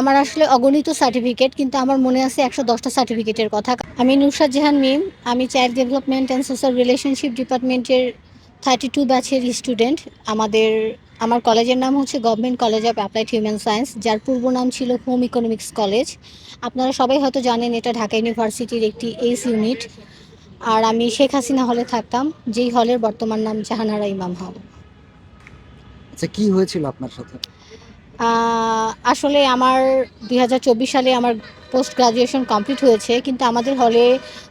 আমার আসলে অগণিত সার্টিফিকেট কিন্তু আমার মনে আছে একশো দশটা সার্টিফিকেটের কথা। আমি নুসরাত জাহান মিম, আমি child development and social relationship ডিপার্টমেন্টের থার্টি টু ব্যাচের স্টুডেন্ট আমাদের, আমার কলেজের নাম হচ্ছে government college of applied human science যার পূর্ব নাম ছিল হোম ইকোনমিক্স কলেজ আপনারা সবাই হয়তো জানেন এটা ঢাকা ইউনিভার্সিটির একটি এইস ইউনিট আর আমি শেখ হাসিনা হলে থাকতাম, যেই হলের বর্তমান নাম জাহানারা ইমাম হল আচ্ছা কি হয়েছিল আপনার সাথে? আসলে আমার দুই হাজার চব্বিশ সালে আমার পোস্ট গ্রাজুয়েশন কমপ্লিট হয়েছে, কিন্তু আমাদের হলে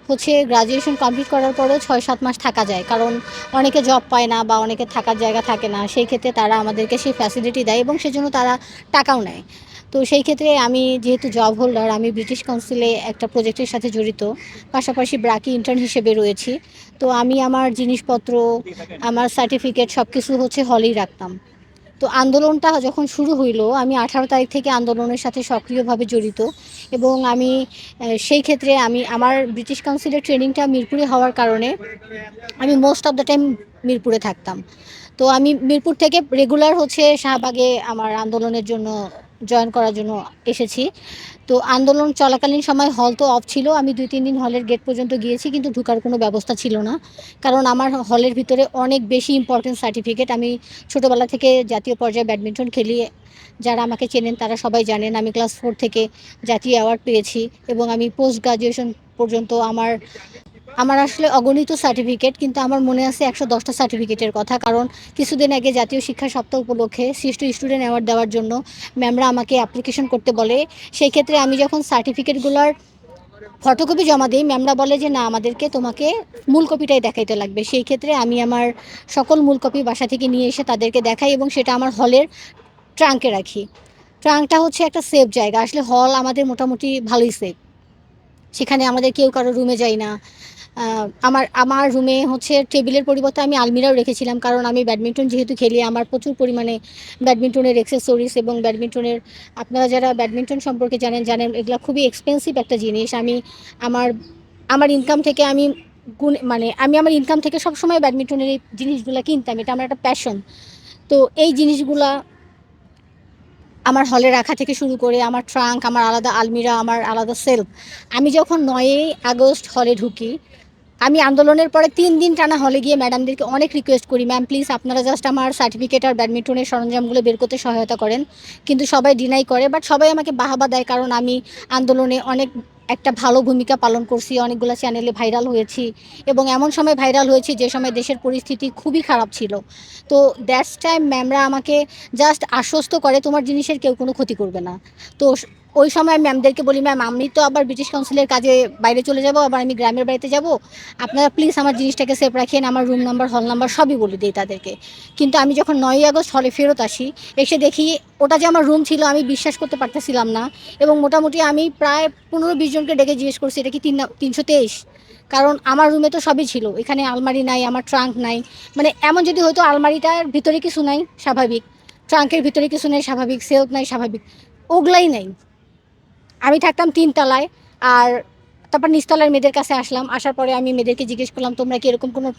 হচ্ছে গ্রাজুয়েশন কমপ্লিট করার পরেও ছয় সাত মাস থাকা যায়। কারণ অনেকে জব পায় না বা অনেকে থাকার জায়গা থাকে না, সেই ক্ষেত্রে তারা আমাদেরকে সেই ফ্যাসিলিটি দেয় এবং সেজন্য তারা টাকাও নেয়। তো সেই ক্ষেত্রে আমি যেহেতু জব হোল্ডার আমি ব্রিটিশ কাউন্সিলে একটা প্রজেক্টের সাথে জড়িত, পাশাপাশি ব্রাকি ইন্টার্ন হিসেবে রয়েছি। তো আমি আমার জিনিসপত্র, আমার সার্টিফিকেট সব কিছু হচ্ছে হলেই রাখতাম। তো আন্দোলনটা যখন শুরু হইল, আমি আঠারো তারিখ থেকে আন্দোলনের সাথে সক্রিয়ভাবে জড়িত এবং আমি সেই ক্ষেত্রে আমি, আমার ব্রিটিশ কাউন্সিলের ট্রেনিংটা মিরপুরে হওয়ার কারণে আমি মোস্ট অফ দ্য টাইম মিরপুরে থাকতাম। তো আমি মিরপুর থেকে রেগুলার হচ্ছে শাহবাগে আমার আন্দোলনের জন্য জয়েন করার জন্য এসেছি। তো আন্দোলন চলাকালীন সময় হল তো অফ ছিল। আমি দুই, তিন দিন হলের গেট পর্যন্ত গিয়েছি কিন্তু ঢুকার কোনো ব্যবস্থা ছিল না। কারণ আমার হলের ভিতরে অনেক বেশি ইম্পর্টেন্ট সার্টিফিকেট আমি ছোটোবেলা থেকে জাতীয় পর্যায়ে ব্যাডমিন্টন খেলি। যারা আমাকে চেনেন তারা সবাই জানেন। আমি ক্লাস ফোর থেকে জাতীয় অ্যাওয়ার্ড পেয়েছি এবং আমি পোস্ট গ্রাজুয়েশন পর্যন্ত আমার আমার আসলে অগণিত সার্টিফিকেট কিন্তু আমার মনে আছে একশো দশটা সার্টিফিকেটের কথা। কারণ কিছুদিন আগে জাতীয় শিক্ষা সপ্তাহ উপলক্ষে শ্রেষ্ঠ স্টুডেন্ট অ্যাওয়ার্ড দেওয়ার জন্য ম্যামরা আমাকে অ্যাপ্লিকেশন করতে বলে। সেই ক্ষেত্রে আমি যখন সার্টিফিকেটগুলোর ফটোকপি জমা দিই, ম্যামরা বলে যে, না, আমাদেরকে তোমাকে মূল কপিটাই দেখাইতে লাগবে। সেই ক্ষেত্রে আমি আমার সকল মূল কপি বাসা থেকে নিয়ে এসে তাদেরকে দেখাই এবং সেটা আমার হলের ট্রাঙ্কে রাখি। ট্রাঙ্কটা হচ্ছে একটা সেফ জায়গা। আসলে হল আমাদের মোটামুটি ভালোই সেফ সেখানে আমাদের কেউ কারও রুমে যাই না। আমার আমার রুমে হচ্ছে টেবিলের পরিবর্তে আমি আলমিরাও রেখেছিলাম, কারণ আমি ব্যাডমিন্টন যেহেতু খেলি, আমার প্রচুর পরিমাণে ব্যাডমিন্টনের এক্সেসরিজ এবং ব্যাডমিন্টনের আপনারা যারা ব্যাডমিন্টন সম্পর্কে জানেন জানেন এগুলো খুবই এক্সপেন্সিভ একটা জিনিস। আমি আমার আমার ইনকাম থেকে আমি গুণ মানে আমি আমার ইনকাম থেকে সবসময় ব্যাডমিন্টনের এই জিনিসগুলো কিনতাম, এটা আমার একটা প্যাশন তো এই জিনিসগুলা আমার হলে রাখা থেকে শুরু করে, আমার ট্রাঙ্ক আমার আলাদা আলমিরা, আমার আলাদা সেলফ আমি যখন নয়ই আগস্ট হলে ঢুকি আমি আন্দোলনের পরে তিন দিন টানা হলে গিয়ে ম্যাডামদেরকে অনেক রিকোয়েস্ট করি ম্যাম প্লিজ আপনারা জাস্ট আমার সার্টিফিকেট আর ব্যাডমিন্টনের সরঞ্জামগুলো বের করতে সহায়তা করেন। কিন্তু সবাই ডিনাই করে বাট সবাই আমাকে বাহাবা দেয় কারণ আমি আন্দোলনে অনেক একটা ভালো ভূমিকা পালন করছি, অনেকগুলো চ্যানেলে ভাইরাল হয়েছি এবং এমন সময় ভাইরাল হয়েছি যে সময় দেশের পরিস্থিতি খুবই খারাপ ছিল। তো দ্যাটস টাইম ম্যামরা আমাকে জাস্ট আশ্বস্ত করে তোমার জিনিসের কেউ কোনো ক্ষতি করবে না। তো ওই সময় ম্যামদেরকে বলি ম্যাম আমি তো আবার ব্রিটিশ কাউন্সিলের কাজে বাইরে চলে যাব, আবার আমি গ্রামের বাড়িতে যাব। আপনারা প্লিজ আমার জিনিসটাকে সেভ রাখেন, আমার রুম নাম্বার হল নাম্বার সবই বলে দিই তাদেরকে। কিন্তু আমি যখন নয়ই আগস্ট হলে ফেরত আসি, এসে দেখি ওটা যে আমার রুম ছিল, আমি বিশ্বাস করতে পারতেছিলাম না। এবং মোটামুটি আমি প্রায় পনেরো বিশ জনকে ডেকে জিজ্ঞেস করছি, এটা কি তিন তিনশো তেইশ? কারণ আমার রুমে তো সবই ছিল। এখানে আলমারি নাই, আমার ট্রাঙ্ক নাই। মানে এমন যদি হয়তো আলমারিটার ভিতরে কিছু নাই, স্বাভাবিক। ট্রাঙ্কের ভিতরে কিছু নেই, স্বাভাবিক সেলফ নাই, স্বাভাবিক। ওগুলাই নাই। আমি থাকতাম তিনতলায় আর তারপর নিচতলার মেয়েদের কাছে আসলাম। আসার পরে আমি মেয়েদেরকে জিজ্ঞেস করলাম, তোমরা কি এরকম কোনো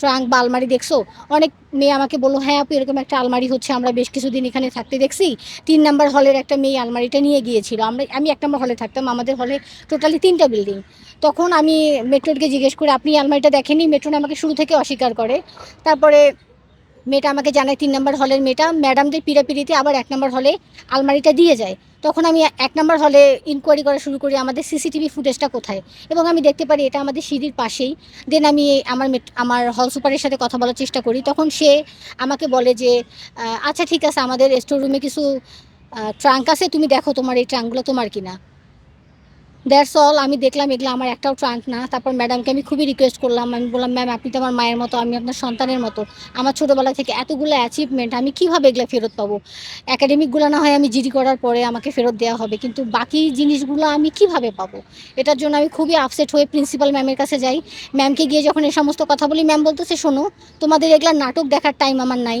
ট্রাঙ্ক বা আলমারি দেখছ? অনেক মেয়ে আমাকে বলল হ্যাঁ আপু, এরকম একটা আলমারি হচ্ছে, আমরা বেশ কিছুদিন এখানে থাকতে দেখছি। তিন নাম্বার হলের একটা মেয়ে আলমারিটা নিয়ে গিয়েছিল। আমরা, আমি এক নম্বর হলে থাকতাম, আমাদের হলে টোটালি তিনটা বিল্ডিং। তখন আমি মেট্রোকে জিজ্ঞেস করে, আপনি আলমারিটা দেখেনি মেট্রো আমাকে শুরু থেকে অস্বীকার করে। তারপরে মেয়েটা আমাকে জানায়, তিন নম্বর হলের মেয়েটা, ম্যাডামদের পিড়াপিড়িতে আবার এক নম্বর হলে আলমারিটা দিয়ে যায়। তখন আমি এক নম্বর হলে ইনকোয়ারি করা শুরু করি আমাদের সিসিটিভি ফুটেজটা কোথায়? এবং আমি দেখতে পারি এটা আমাদের সিঁড়ির পাশেই। দেন আমি আমার আমার হল সুপারের সাথে কথা বলার চেষ্টা করি। তখন সে আমাকে বলে যে আচ্ছা ঠিক আছে, আমাদের স্টোর রুমে কিছু ট্রাঙ্ক আছে, তুমি দেখো তোমার এই ট্রাঙ্কগুলো তোমার কিনা। দ্যাটস অল আমি দেখলাম এগুলো আমার একটাও ট্রাঙ্ক না। তারপর ম্যাডামকে আমি খুবই রিকোয়েস্ট করলাম। আমি বললাম ম্যাম আপনি তো আমার মায়ের মতো, আমি আপনার সন্তানের মতো। আমার ছোটোবেলা থেকে এতগুলো অ্যাচিভমেন্ট আমি কীভাবে এগুলো ফেরত পাবো? অ্যাকাডেমিকগুলো না হয় আমি জিডি করার পরে আমাকে ফেরত দেওয়া হবে, কিন্তু বাকি জিনিসগুলো আমি কীভাবে পাবো? এটার জন্য আমি খুবই আপসেট হয়ে প্রিন্সিপাল ম্যামের কাছে যাই। ম্যামকে গিয়ে যখন এই সমস্ত কথা বলি ম্যাম বলতেছে, শোনো, তোমাদের এগুলা নাটক দেখার টাইম আমার নাই।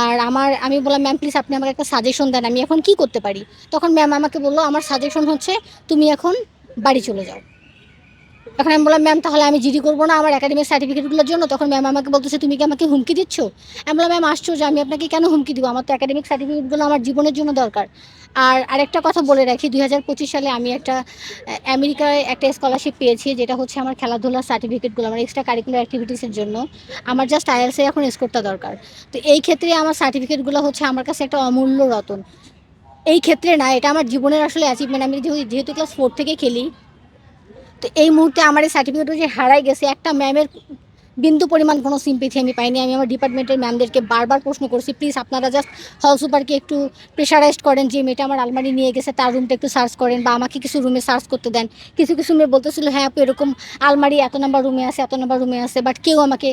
আর আমার, আমি বললাম ম্যাম প্লিজ আপনি আমাকে একটা সাজেশন দেন। আমি এখন কি করতে পারি? তখন ম্যাম আমাকে বলল, আমার সাজেশন হচ্ছে, তুমি এখন বাড়ি চলে যাও। তখন আমি বললাম ম্যাম তাহলে আমি জিডি করব না, আমার একাডেমিক সার্টিফিকেটগুলোর জন্য। তখন ম্যাম আমাকে বলতেছে, তুমি কি আমাকে হুমকি দিচ্ছ? আমি বললাম ম্যাম আসছো যে আমি আপনাকে কেন হুমকি দিব? আমার তো একাডেমিক সার্টিফিকেটগুলো আমার জীবনের জন্য দরকার। আর আরেকটা কথা বলে রাখি, দুই হাজার পঁচিশ সালে আমি একটা আমেরিকায় একটা স্কলারশিপ পেয়েছি, যেটা হচ্ছে আমার খেলাধুলার সার্টিফিকেটগুলো আমার এক্সট্রা কারিকুলার অ্যাক্টিভিটিসের জন্য। আমার জাস্ট আইএলসে এখন স্কোরটা দরকার। তো এই ক্ষেত্রে আমার সার্টিফিকেটগুলো হচ্ছে আমার কাছে একটা অমূল্য রতন। এই ক্ষেত্রে না এটা আমার জীবনের আসলে অ্যাচিভমেন্ট আমি যেহেতু- যেহেতু ক্লাস ফোর থেকে খেলি তো এই মুহূর্তে আমার এই সার্টিফিকেট যে হারাই গেছে একটা ম্যামের বিন্দু পরিমাণ কোনো সিম্পেথি আমি পাইনি। আমি আমার ডিপার্টমেন্টের ম্যামদেরকে বারবার প্রশ্ন করছি প্লিজ আপনারা জাস্ট হল সুপারকে একটু প্রেশারাইজড করেন যে মেয়েটা আমার আলমারি নিয়ে গেছে তার রুমটা একটু সার্চ করেন বা আমাকে কিছু রুমে সার্চ করতে দেন। কিছু কিছু মেয়ে বলতেছিল হ্যাঁ আপু এরকম আলমারি এত নাম্বার রুমে আছে এত নাম্বার রুমে আছে বাট কেউ আমাকে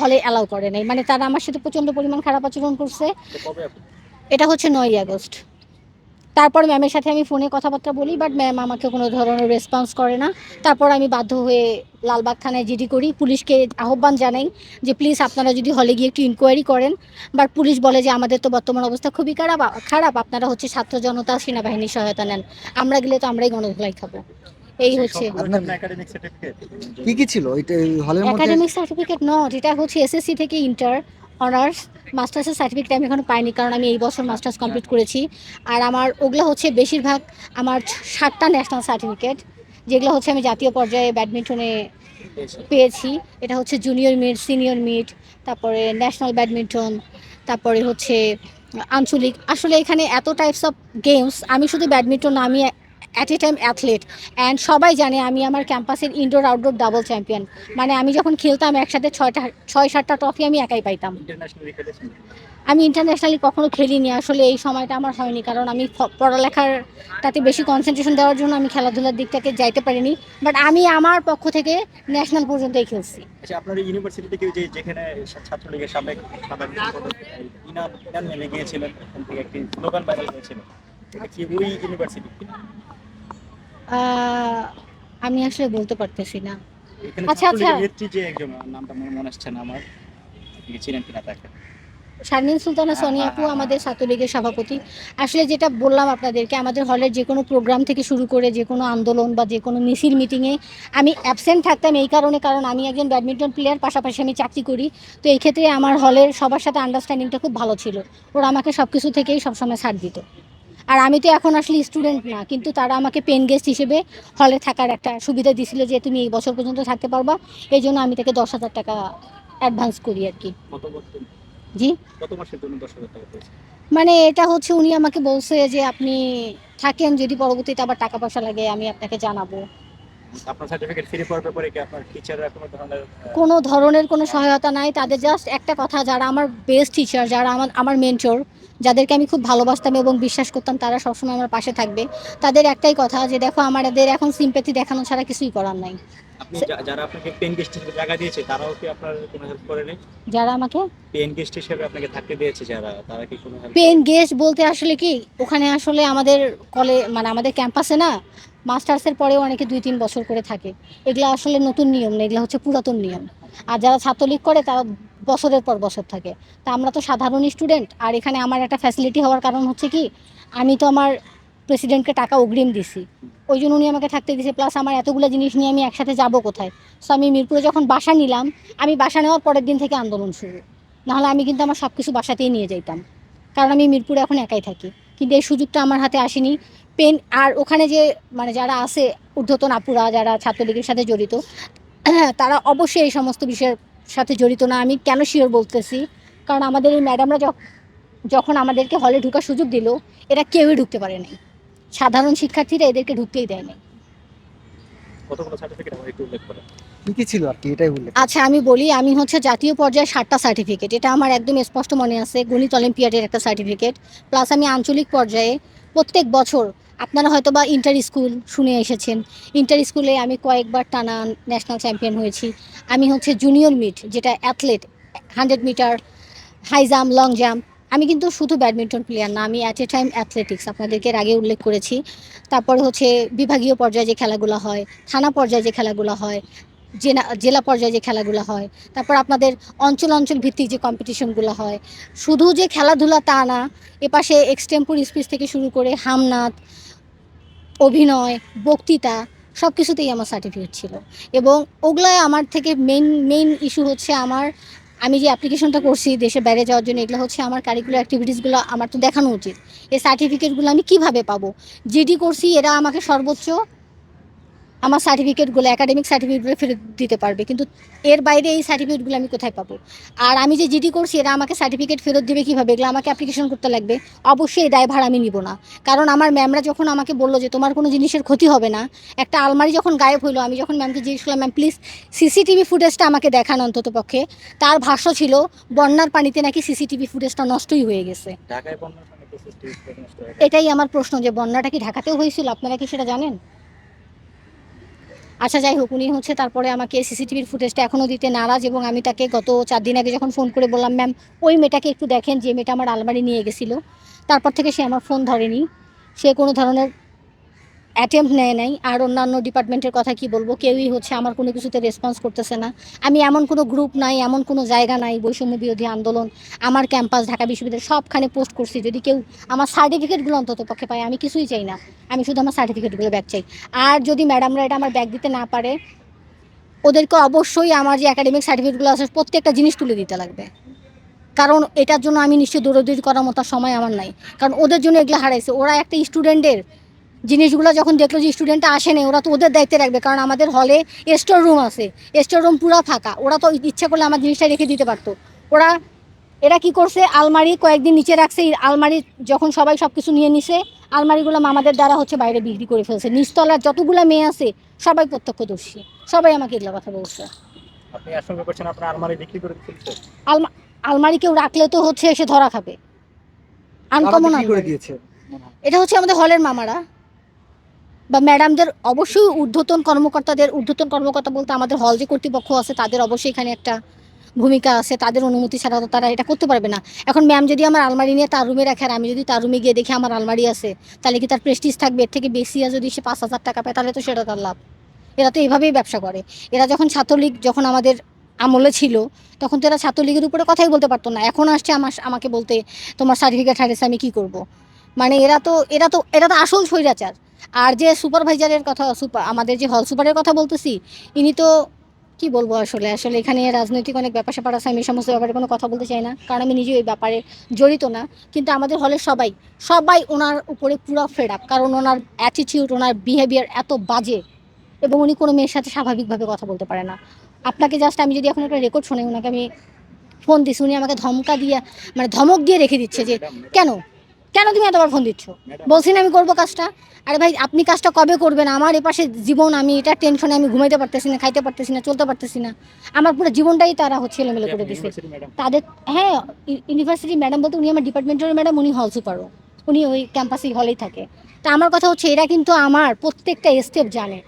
হলে অ্যালাউ করে নাই। মানে তারা আমার সাথে প্রচণ্ড পরিমাণ খারাপ আচরণ করছে। এটা হচ্ছে নয়ই আগস্ট। তারপর ম্যামের সাথে আমি ফোনে কথাবার্তা বলি বাট ম্যাম আমাকে কোনো ধরনের রেসপন্স করে না। তারপর আমি বাধ্য হয়ে লালবাগ থানায় জিডি করি। পুলিশকে আহ্বান জানাই যে প্লিজ আপনারা যদি হলে গিয়ে একটু ইনকোয়ারি করেন। বাট পুলিশ বলে যে আমাদের তো বর্তমান অবস্থা খুবই খারাপ। খারাপ। আপনারা হচ্ছে ছাত্র জনতা সেনাবাহিনীর সহায়তা নেন। আমরা গেলে তো আমরাই গণধোলাই খাব। এই হচ্ছে আপনার- কি কি ছিল? এই হলের মধ্যে? একাডেমিক সার্টিফিকেট নট এটা হচ্ছে এসএসসি থেকে ইন্টার অনার্স, মাস্টার্সের সার্টিফিকেট আমি এখনও পাইনি কারণ আমি এই বছর মাস্টার্স কমপ্লিট করেছি। আর আমার ওগুলো হচ্ছে বেশিরভাগ আমার সাতটা ন্যাশনাল সার্টিফিকেট যেগুলো হচ্ছে আমি জাতীয় পর্যায়ে ব্যাডমিন্টনে পেয়েছি। এটা হচ্ছে জুনিয়র মিট সিনিয়র মিট তারপরে ন্যাশনাল ব্যাডমিন্টন তারপরে হচ্ছে আঞ্চলিক। আসলে এখানে এত টাইপস অফ গেমস আমি শুধু ব্যাডমিন্টন আমি at a time athlete and সবাই জানে আমি আমার ক্যাম্পাসের ইনডোর আউটডোর ডাবল চ্যাম্পিয়ন মানে আমি যখন খেলতাম একসাথে ছয়টা ছয় সাতটা ট্রফি আমি একাই পাইতাম। আমি ইন্টারন্যাশনালি কখনো খেলিনি আসলে এই সময়টা আমার হয়নি কারণ আমি প- পড়ালেখারটাতে বেশি কনসেন্ট্রেশন দেওয়ার জন্য আমি খেলাধুলার দিকটাকে যাইতে পারিনি। বাট আমি আমার পক্ষ থেকে ন্যাশনাল পর্যন্তই খেলছি। আচ্ছা আপনার ইউনিভার্সিটি থেকে যে যেখানে ছাত্রলীগের সাবেক সাবেক ইনাম ইনাম গিয়েছিলেন একটি স্লোগান ভাইরাল হয়েছিল এটা কি ওই ইউনিভার্সিটি আমি আসলে বলতে পারতেছি না। আচ্ছা, আচ্ছা। নেত্রী যে একজন নামটা মনে মনে আসছে না আমার। আপনি চিনেন কিনা তাকে? শারমিন সুলতানা সোনিয়া আপু আমাদের ছাত্রলীগের সভাপতি। আসলে যেটা বললাম আপনাদেরকে আমাদের হলের যে কোনো প্রোগ্রাম থেকে শুরু করে যে কোনো আন্দোলন বা যে কোনো মিছিল মিটিংয়ে আমি অ্যাবসেন্ট থাকতাম এই কারণে কারণ আমি একজন ব্যাডমিন্টন প্লেয়ার পাশাপাশি আমি চাকরি করি। তো এই ক্ষেত্রে আমার হলের সবার সাথে আন্ডারস্ট্যান্ডিংটা খুব ভালো ছিল। ওরা আমাকে সব কিছু থেকেই সবসময় ছাড় দিত। আর আমি তো এখন আসলে স্টুডেন্ট না কিন্তু তারা আমাকে পেন গেস্ট হিসেবে হলে থাকার একটা সুবিধা দিছিল যে তুমি এই বছর পর্যন্ত থাকতে পারবা এই জন্য আমি তাকে দশ হাজার টাকা অ্যাডভান্স করি আর কি। জি? মানে এটা হচ্ছে উনি আমাকে বলছে যে আপনি থাকেন যদি পরবর্তীতে আবার টাকা পয়সা লাগে আমি আপনাকে জানাব। আপনার সার্টিফিকেট ফ্রি পাওয়ার ব্যাপারে কি আপনার টিচাররা কোনো ধরনের কোনো ধরনের কোনো সহায়তা নাই তাদের জাস্ট একটা কথা যারা আমার বেস্ট টিচার যারা আমার আমার মেন্টর যাদেরকে আমি খুব ভালোবাসতাম এবং বিশ্বাস করতাম তারা সবসময় আমার পাশে থাকবে। তাদের একটাই কথা যে দেখো আমাদের এখন সিম্পেথি দেখানো ছাড়া কিছুই করার নাই। যারা আপনাকে পেন গেস্ট হিসেবে জায়গা দিয়েছে তারাও কি আপনার কোনো হেল্প করেনি যারা আমাকে? পেন গেস্ট হিসেবে আপনাকে থাকতে দিয়েছে যারা তারা কি কোনো পেন গেস্ট বলতে আসলে কি ওখানে আসলে আমাদের কলে মানে আমাদের ক্যাম্পাসে না মাস্টার্সের পরেও অনেকে দুই তিন বছর করে থাকে। এগুলো আসলে নতুন নিয়ম না এগুলো হচ্ছে পুরাতন নিয়ম। আর যারা ছাত্রলীগ করে তারা বছরের পর বছর থাকে। তা আমরা তো সাধারণ স্টুডেন্ট আর এখানে আমার একটা ফ্যাসিলিটি হওয়ার কারণ হচ্ছে কি, আমি তো আমার প্রেসিডেন্টকে টাকা অগ্রিম দিছি। ওই জন্য উনি আমাকে থাকতে দিয়েছে প্লাস আমার এতগুলো জিনিস নিয়ে আমি একসাথে যাব কোথায়? সো আমি মিরপুরে যখন বাসা নিলাম, আমি বাসা নেওয়ার পরের দিন থেকে আন্দোলন শুরু। নাহলে আমি কিন্তু আমার সব কিছু বাসাতেই নিয়ে যেতাম কারণ আমি মিরপুরে এখন একাই থাকি। কিন্তু এই সুযোগটা আমার হাতে আসেনি। পেন আর ওখানে যে মানে যারা আছে, ঊর্ধ্বতন আপুরা, যারা ছাত্রলীগের সাথে জড়িত, তারা অবশ্যই এই সমস্ত বিষয়ের সাথে জড়িত না আমি কেন শিওর বলতেছি? কারণ আমাদের এই ম্যাডামরা যখন আমাদেরকে হলে ঢোকার সুযোগ দিল এরা কেউই ঢুকতে পারে নাই সাধারণ শিক্ষার্থীরা এদেরকে ঢুকতেই দেয় নাই কতগুলো সার্টিফিকেট আমার একটু উল্লেখ করেন? কি কি ছিল আর কি? এটাই বললেন আচ্ছা আমি বলি আমি হচ্ছে জাতীয় পর্যায়ে সাতটা সার্টিফিকেট এটা আমার একদম স্পষ্ট মনে আছে গণিত অলিম্পিয়াডের একটা সার্টিফিকেট প্লাস আমি আঞ্চলিক পর্যায়ে প্রত্যেক বছর আপনারা হয়তো বা ইন্টার স্কুল শুনে এসেছেন। ইন্টার স্কুলে আমি কয়েকবার টানা ন্যাশনাল চ্যাম্পিয়ন হয়েছি। আমি হচ্ছে জুনিয়র মিট যেটা athlete hundred metre high jump long jump আমি কিন্তু শুধু ব্যাডমিন্টন প্লেয়ার না, আমি অ্যাট এ টাইম অ্যাথলেটিক্স আপনাদেরকে আগে উল্লেখ করেছি। তারপরে হচ্ছে বিভাগীয় পর্যায়ে যে খেলাগুলো হয়, থানা পর্যায়ে যে খেলাগুলো হয় জেলা জেলা পর্যায়ে যে খেলাগুলো হয়, তারপর আপনাদের অঞ্চল অঞ্চল ভিত্তিক যে কম্পিটিশনগুলো হয়, শুধু যে খেলাধুলা তা না, এপাশে এক্সটেম্পোর স্পিচ থেকে শুরু করে হামনাথ, অভিনয়, বক্তৃতা সব কিছুতেই আমার সার্টিফিকেট ছিল। এবং ওগুলায় আমার থেকে মেইন মেইন ইস্যু হচ্ছে আমার, আমি যে অ্যাপ্লিকেশনটা করছি দেশে বাইরে যাওয়ার জন্য, এগুলো হচ্ছে আমার কারিকুলার অ্যাক্টিভিটিসগুলো আমার তো দেখানো উচিত। এই সার্টিফিকেটগুলো আমি কীভাবে পাবো? জিডি করছি, এরা আমাকে সর্বোচ্চ আমার সার্টিফিকেটগুলো একাডেমিক সার্টিফিকেটগুলো ফেরত দিতে পারবে। কিন্তু এর বাইরে এই সার্টিফিকেটগুলো আমি কোথায় পাবো? আর আমি যে জিডি করছি এরা আমাকে সার্টিফিকেট ফেরত দেবে কীভাবে? এগুলো আমাকে অ্যাপ্লিকেশন করতে লাগবে। অবশ্যই এই দায়ভার আমি নিব না। কারণ আমার ম্যামরা যখন আমাকে বলল যে তোমার কোনো জিনিসের ক্ষতি হবে না একটা আলমারি যখন গায়েব হইল আমি যখন ম্যামকে জিজ্ঞেস করলাম ম্যাম প্লিজ সিসিটিভি ফুটেজটা আমাকে দেখান অন্তত পক্ষে। তার ভাষ্য ছিল বন্যার পানিতে নাকি সিসিটিভি ফুটেজটা নষ্টই হয়ে গেছে। হয়ে। এটাই আমার প্রশ্ন যে বন্যাটা কি ঢাকাতেও হয়েছিল? আপনারা কি সেটা জানেন? আচ্ছা যাই হোক, উনি হচ্ছে তারপরে আমাকে সিসিটিভির ফুটেজটা এখনও দিতে নারাজ এবং আমি তাকে গত চার দিন আগে যখন ফোন করে বললাম, ম্যাম, ওই মেয়েটাকে একটু দেখেন, যে মেয়েটা আমার আলমারি নিয়ে গেছিল। তারপর থেকে সে আমার ফোন ধরেনি। সে কোনো ধরনের অ্যাটেম্প নেয় নাই, আর অন্যান্য ডিপার্টমেন্টের কথা কি বলব? কেউই হচ্ছে আমার কোনো কিছুতে রেসপন্স করতেছে না। আমি এমন কোনো গ্রুপ নাই, এমন কোনো জায়গা নাই, বৈষম্য বিরোধী আন্দোলন, আমার ক্যাম্পাস ঢাকা বিশ্ববিদ্যালয়, সবখানে পোস্ট করছি। যদি কেউ আমার সার্টিফিকেটগুলো অন্তত পক্ষে পায়, আমি কিছুই চাই না। আমি শুধু আমার সার্টিফিকেটগুলো ব্যাগ চাই। আর যদি ম্যাডামরা এটা আমার ব্যাগ দিতে না পারে, ওদেরকে অবশ্যই আমার যে একাডেমিক সার্টিফিকেটগুলো আছে, প্রত্যেকটা জিনিস তুলে দিতে লাগবে। কারণ এটার জন্য আমি নিশ্চয়ই দৌড়দৌড়ি করার মতো সময় আমার নাই। কারণ ওদের জন্য এগুলো হারাইছে। ওরা একটা স্টুডেন্টের জিনিসগুলো যখন দেখল যে স্টুডেন্টটা আসে না ওরা তো ওদের দায়িত্বে রাখবে কারণ আমাদের হলে স্টোর রুম আছে। স্টোর রুম পুরো ফাঁকা ওরা তো ইচ্ছা করলে আমার জিনিসটা রেখে দিতে পারতো। ওরা এরা কি করছে আলমারি কয়েকদিন নিচে রাখছে আলমারি যখন সবাই সব কিছু নিয়ে নিছে আলমারিগুলো আমাদের দ্বারা হচ্ছে বাইরে বিক্রি করে ফেলছে। নিচতলার যতগুলো মেয়ে আছে সবাই প্রত্যক্ষদর্শী। সবাই আমাকে এগুলো কথা বলছে। আপনি আশঙ্কা করছেন আপনার আলমারি বিক্রি করে ফেলছে আলমা আলমারি কেউ রাখলে তো হচ্ছে এসে ধরা খাবে। আনকমন করে দিয়েছে। এটা হচ্ছে আমাদের হলের মামারা। বা ম্যাডামদের অবশ্যই ঊর্ধ্বতন কর্মকর্তাদের, ঊর্ধ্বতন কর্মকর্তা বলতে আমাদের হল যে কর্তৃপক্ষ আছে, তাদের অবশ্যই এখানে একটা ভূমিকা আছে, তাদের অনুমতি ছাড়া তো তারা এটা করতে পারবে না। এখন ম্যাম যদি আমার আলমারি নিয়ে তার রুমে রাখে আর আমি যদি তার রুমে গিয়ে দেখি আমার আলমারি আছে, তাহলে কি তার প্রেস্টিজ থাকবে? এর থেকে বেশি আর যদি সে পাঁচ হাজার টাকা পায়, তাহলে তো সেটা তার লাভ। এরা তো এইভাবেই ব্যবসা করে। এরা যখন ছাত্রলীগ, যখন আমাদের আমলে ছিল, তখন তো এরা ছাত্রলীগের উপরে কথাই বলতে পারতো না। এখন আসছে আমার, আমাকে বলতে, তোমার সার্টিফিকেট হারিয়েছে, আমি কি করব। মানে এরা তো এরা তো এরা তো আসল স্বৈরাচার। আর যে সুপারভাইজারের কথা সুপার আমাদের যে হল সুপারের কথা বলতেছি ইনি তো কি বলব আসলে? আসলে এখানে রাজনৈতিক অনেক ব্যাপার স্যাপার আছে আমি এই সমস্ত ব্যাপারে কোনো কথা বলতে চাই না কারণ আমি নিজেও এই ব্যাপারে জড়িত না। কিন্তু আমাদের হলের সবাই সবাই ওনার উপরে পুরো ফেড আপ কারণ ওনার অ্যাটিটিউড ওনার বিহেভিয়ার এত বাজে এবং উনি কোনো মেয়ের সাথে স্বাভাবিকভাবে কথা বলতে পারে না। আপনাকে জাস্ট আমি যদি এখন একটা রেকর্ড শুনি ওনাকে আমি ফোন দিচ্ছি উনি আমাকে ধমকা দিয়ে মানে ধমক দিয়ে রেখে দিচ্ছে যে কেন? কেন তুমি এতবার ফোন দিচ্ছ? বলছি না আমি করব কাজটা। আরে ভাই আপনি কাজটা কবে করবেন? আমার এপাশে জীবন আমি এটা টেনশনে আমি ঘুমাইতে পারতেছি না খাইতে পারতেছি না চলতে পারতেছি না। আমার পুরো জীবনটাই তারা হচ্ছে এলোমেলো করে দিচ্ছে তাদের হ্যাঁ ইউনিভার্সিটি ম্যাডাম বলতে উনি আমার ডিপার্টমেন্টের ম্যাডাম উনি হল সুপারও উনি ওই ক্যাম্পাসেই হলেই থাকে। তা আমার কথা হচ্ছে এরা কিন্তু আমার প্রত্যেকটা স্টেপ জানে।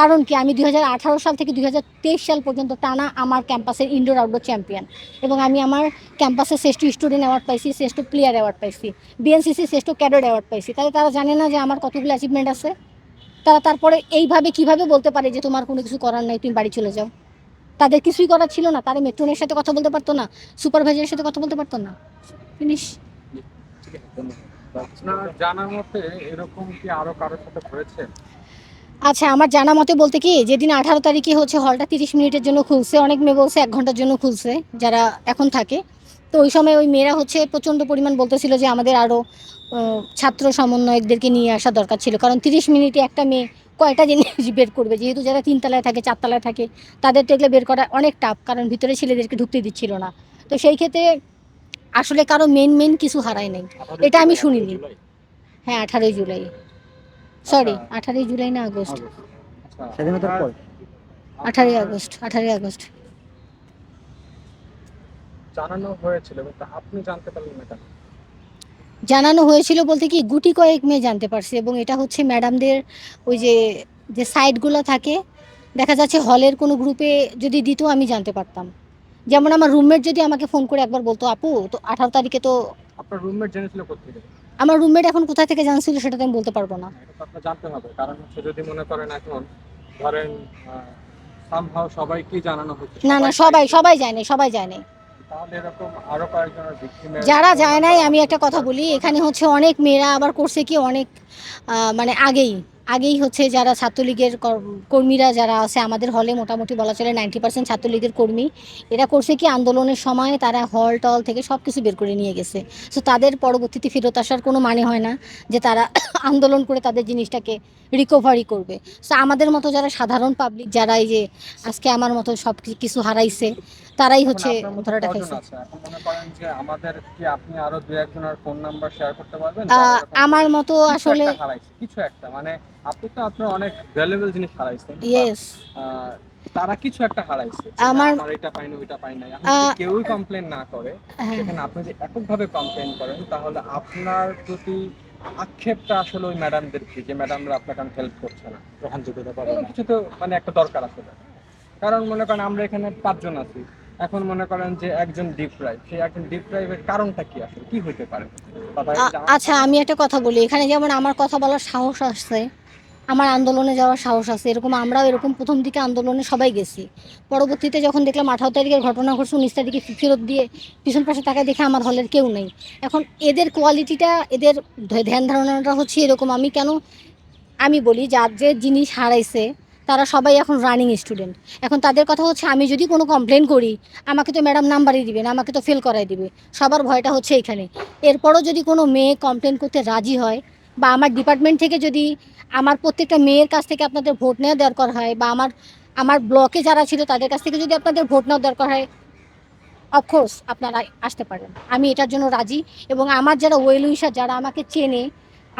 কারণ কি? আমি দু হাজার আঠারো সাল থেকে দু হাজার তেইশ সাল পর্যন্ত টানা আমার ক্যাম্পাসের ইনডোর আউটডোর চ্যাম্পিয়ন এবং আমি আমার ক্যাম্পাসে শ্রেষ্ঠ স্টুডেন্ট অ্যাওয়ার্ড পাইছি, শ্রেষ্ঠ প্লেয়ার অ্যাওয়ার্ড পাইছি। বিএনসিসি শ্রেষ্ঠ ক্যাডেট অ্যাওয়ার্ড পাইছি। তাহলে তারা জানে না যে আমার কতগুলো অ্যাচিভমেন্ট আছে? তারা তারপরে এইভাবে কীভাবে বলতে পারে যে তোমার কোনো কিছু করার নাই, তুমি বাড়ি চলে যাও? তাদের কিছুই করার ছিল না। তারা মেট্রনের সাথে কথা বলতে পারতো না সুপারভাইজারের সাথে কথা বলতে পারতো না। ফিনিশ জানার মতে এরকম কি আরও কারোর সাথে হয়েছে? আচ্ছা আমার জানা মতে বলতে কি যেদিন আঠারো তারিখে হচ্ছে হলটা তিরিশ মিনিটের জন্য খুলছে অনেক মেয়ে বলছে এক ঘণ্টার জন্য খুলছে যারা এখন থাকে। তো ওই সময় ওই মেয়েরা হচ্ছে প্রচণ্ড পরিমাণ বলতেছিল যে আমাদের আরও ছাত্র সমন্বয়কদেরকে নিয়ে আসা দরকার ছিল। কারণ তিরিশ মিনিটে একটা মেয়ে কয়টা জিনিস বের করবে? যেহেতু যারা তিনতলায় থাকে চারতলায় থাকে তাদের তো এগুলো বের করা অনেক টাফ কারণ ভিতরে ছেলেদেরকে ঢুকতে দিচ্ছিল না। তো সেই ক্ষেত্রে আসলে কারও মেন মেন কিছু হারায় নাই। এটা আমি শুনিনি। হ্যাঁ আঠারোই জুলাই। সরি আঠারোই জুলাই না আগস্ট। আচ্ছা, স্বাধীনতার পর? আঠারোই আগস্ট আঠারোই আগস্ট। জানানো হয়েছিল কিন্তু আপনি জানতে পারলেন না কেন? জানানো হয়েছিল বলতে কি গুটি কয়েক মেয়ে জানতে পারছি এবং এটা হচ্ছে ম্যাডামদের ওই যে যে সাইটগুলো থাকে দেখা যাচ্ছে হলের কোনো গ্রুপে যদি দিত আমি জানতে পারতাম। যেমন আমার রুমমেট যদি আমাকে ফোন করে একবার বলতো আপু তো আঠারো তারিখে তো আপনার রুমমেট জেনেছিল কোথেকে আমার রুমমেট এখন কোথা থেকে জানছিল সেটা তো আমি বলতে পারব না। জানতে হবে কারণ হচ্ছে যদি মনে করেন এখন ধরেন সামহাও সবাইকেই জানানো হচ্ছে? না না সবাই সবাই জানে। সবাই ভিক্টিমের যারা যায় নাই আমি একটা কথা বলি এখানে হচ্ছে অনেক মেয়েরা আবার করছে কি অনেক মানে আগেই। আগেই হচ্ছে যারা ছাত্রলীগের কর- কর্মীরা যারা আছে, আমাদের হলে মোটামুটি বলা চলে নাইনটি পার্সেন্ট ছাত্রলীগের কর্মী। এরা করছে কি, আন্দোলনের সময় তারা হল, টল থেকে সব কিছু বের করে নিয়ে গেছে। সো তাদের পরবর্তীতে ফেরত আসার কোনো মানে হয় না যে তারা আন্দোলন করে তাদের জিনিসটাকে রিকভারি করবে। সো আমাদের মতো যারা সাধারণ পাবলিক যারা এই যে আজকে আমার মতো সব কিছু হারাইছে তারাই হচ্ছে ধরাটা খাইছে। আছে? এখন করেন যে আমাদের কি আপনি আরও দুই একজনের ফোন নাম্বার শেয়ার করতে পারবেন? আহ, যারা এরকম আমার মতো আসলে কিছু একটা। মানে আপনি তো আপনার অনেক ভ্যালুয়েবল জিনিস হারাইছেন। ইয়েস তারা কিছু একটা হারাইছে। আমার- এটা পাই না ওইটা পাই না। কেউই কমপ্লেন না করে হ্যাঁ। সেখানে আপনি যে এককভাবে কমপ্লেন করেন তাহলে আপনার প্রতি আক্ষেপটা আসলে ওই ম্যাডামদেরকে যে ম্যাডামরা আপনাকে হেল্প করছে না। গ্রহণযোগ্যতা পাবে না। কিছু তো মানে একটা দরকার আছে কারণ মনে করেন আমরা এখানে পাঁচজন আছি। এখন মনে করেন যে একজন ডিপ্রাইভ সেই একজন ডিপ্রাইভের কারণটা কি আসলে? কি হইতে পারে? আচ্ছা আমি একটা কথা বলি। এখানে যেমন আমার কথা বলার সাহস আসছে আমার আন্দোলনে যাওয়ার সাহস আছে। এরকম আমরাও এরকম প্রথম দিকে আন্দোলনে সবাই গেছি। পরবর্তীতে যখন দেখলাম আঠারো তারিখের ঘটনা ঘটছে, উনিশ তারিখে ফেরত দিয়ে পিছন পাশে তাকায় দেখে আমার হলের কেউ নেই। এখন এদের কোয়ালিটিটা, এদের ধ্যান ধারণাটা হচ্ছে এরকম। আমি কেন, আমি বলি, যার যে জিনিস হারাইছে, তারা সবাই এখন রানিং স্টুডেন্ট এখন তাদের কথা হচ্ছে, আমি যদি কোনো কমপ্লেন করি, আমাকে তো ম্যাডাম নাম্বারই দিবেন আমাকে তো ফেল করাই দিবে। সবার ভয়টা হচ্ছে এখানে। এরপরও যদি কোনো মেয়ে কমপ্লেন করতে রাজি হয় বা আমার ডিপার্টমেন্ট থেকে যদি আমার প্রত্যেকটা মেয়ের কাছ থেকে আপনাদের ভোট নেওয়া দরকার হয় বা আমার আমার ব্লকে যারা ছিল তাদের কাছ থেকে যদি আপনাদের ভোট নেওয়া দরকার হয় অফকোর্স আপনারা আসতে পারেন। আমি এটার জন্য রাজি এবং আমার যারা ওয়েল উইশার, যারা আমাকে চেনে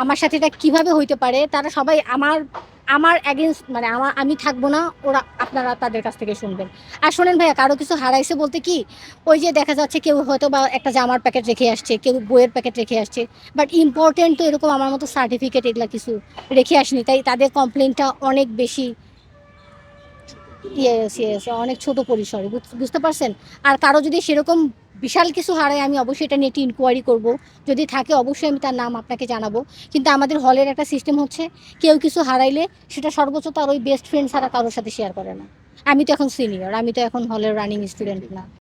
আমার সাথে এটা কীভাবে হইতে পারে, তারা সবাই আমার আমার অ্যাগেনস্ট মানে আমার, আমি থাকব না, ওরা, আপনারা তাদের কাছ থেকে শুনবেন। আর শোনেন ভাইয়া, কারও কিছু হারাইছে বলতে কি, ওই যে দেখা যাচ্ছে কেউ হয়তো বা একটা জামার প্যাকেট রেখে আসছে, কেউ বইয়ের প্যাকেট রেখে আসছে বাট ইম্পর্টেন্ট তো এরকম আমার মতো সার্টিফিকেট এগুলো কিছু রেখে আসেনি, তাই তাদের কমপ্লেনটা অনেক বেশি ইয়েস ইয়েস অনেক ছোট পরিসরে, বুঝ- বুঝতে পারছেন? আর কারও যদি সেরকম বিশাল কিছু হারায় আমি অবশ্যই এটা নিয়ে একটি ইনকোয়ারি করব। যদি থাকে অবশ্যই আমি তার নাম আপনাকে জানাব। কিন্তু আমাদের হলের একটা সিস্টেম হচ্ছে, কেউ কিছু হারাইলে সেটা সর্বোচ্চ তার ওই বেস্ট ফ্রেন্ড ছাড়া কারোর সাথে শেয়ার করে না। আমি তো এখন সিনিয়র আমি তো এখন হলের রানিং স্টুডেন্ট না।